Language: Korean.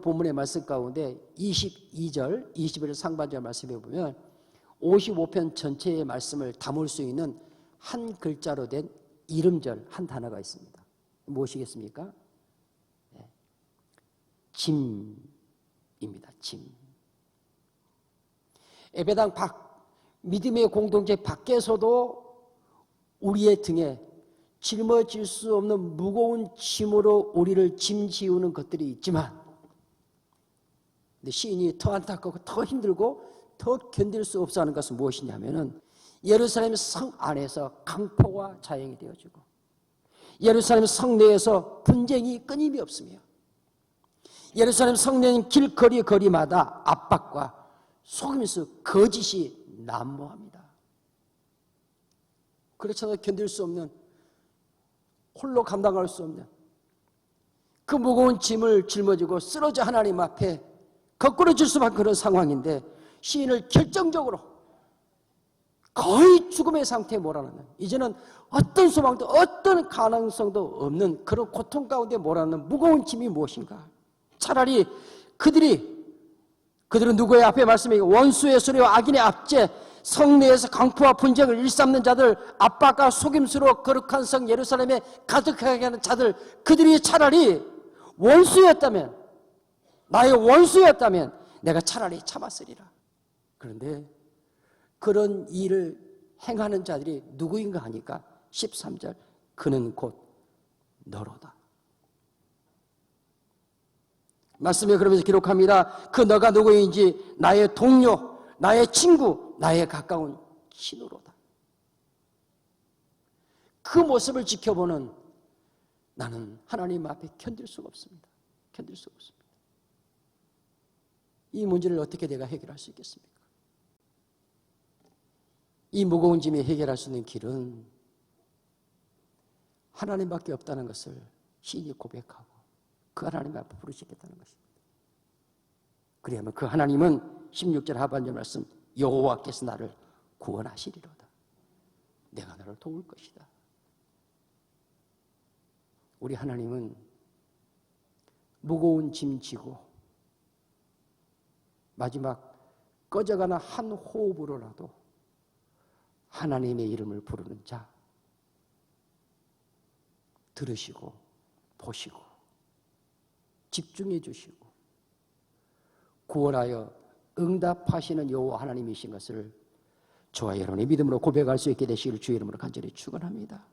본문의 말씀 가운데 22절, 21절 상반절 말씀에 보면 55편 전체의 말씀을 담을 수 있는 한 글자로 된 이름절 한 단어가 있습니다. 무엇이겠습니까? 네. 짐입니다. 짐. 에베당 밖, 믿음의 공동체 밖에서도 우리의 등에 짊어질 수 없는 무거운 짐으로 우리를 짐 지우는 것들이 있지만 근데 시인이 더 안타깝고 더 힘들고 더 견딜 수 없어 하는 것은 무엇이냐면은 예루살렘 성 안에서 강포와 자행이 되어지고 예루살렘 성 내에서 분쟁이 끊임이 없으며 예루살렘 성내는 길거리 거리마다 압박과 속임수 거짓이 난무합니다. 그렇잖아요. 견딜 수 없는 홀로 감당할 수 없는 그 무거운 짐을 짊어지고 쓰러져 하나님 앞에 거꾸로 질 수밖에 그런 상황인데 시인을 결정적으로 거의 죽음의 상태에 몰아넣는 이제는 어떤 소망도 어떤 가능성도 없는 그런 고통 가운데 몰아넣는 무거운 짐이 무엇인가? 차라리 그들이 그들은 누구의 앞에 말씀이 원수의 소리와 악인의 압제 성내에서 강포와 분쟁을 일삼는 자들 압박과 속임수로 거룩한 성 예루살렘에 가득하게 하는 자들 그들이 차라리 원수였다면 나의 원수였다면 내가 차라리 참았으리라 그런데 그런 일을 행하는 자들이 누구인가 하니까 13절 그는 곧 너로다 말씀에 그러면서 기록합니다. 그 너가 누구인지 나의 동료, 나의 친구, 나의 가까운 친구로다. 그 모습을 지켜보는 나는 하나님 앞에 견딜 수가 없습니다. 견딜 수가 없습니다. 이 문제를 어떻게 내가 해결할 수 있겠습니까? 이 무거운 짐이 해결할 수 있는 길은 하나님밖에 없다는 것을 시인이 고백하고 그 하나님 앞에 부르시겠다는 것입니다. 그리하면 그 하나님은 16절 하반절 말씀 여호와께서 나를 구원하시리로다. 내가 너를 도울 것이다. 우리 하나님은 무거운 짐 지고 마지막 꺼져가는 한 호흡으로라도 하나님의 이름을 부르는 자 들으시고 보시고 집중해 주시고 구원하여 응답하시는 여호와 하나님이신 것을 저와 여러분의 믿음으로 고백할 수 있게 되시기를 주의 이름으로 간절히 축원합니다.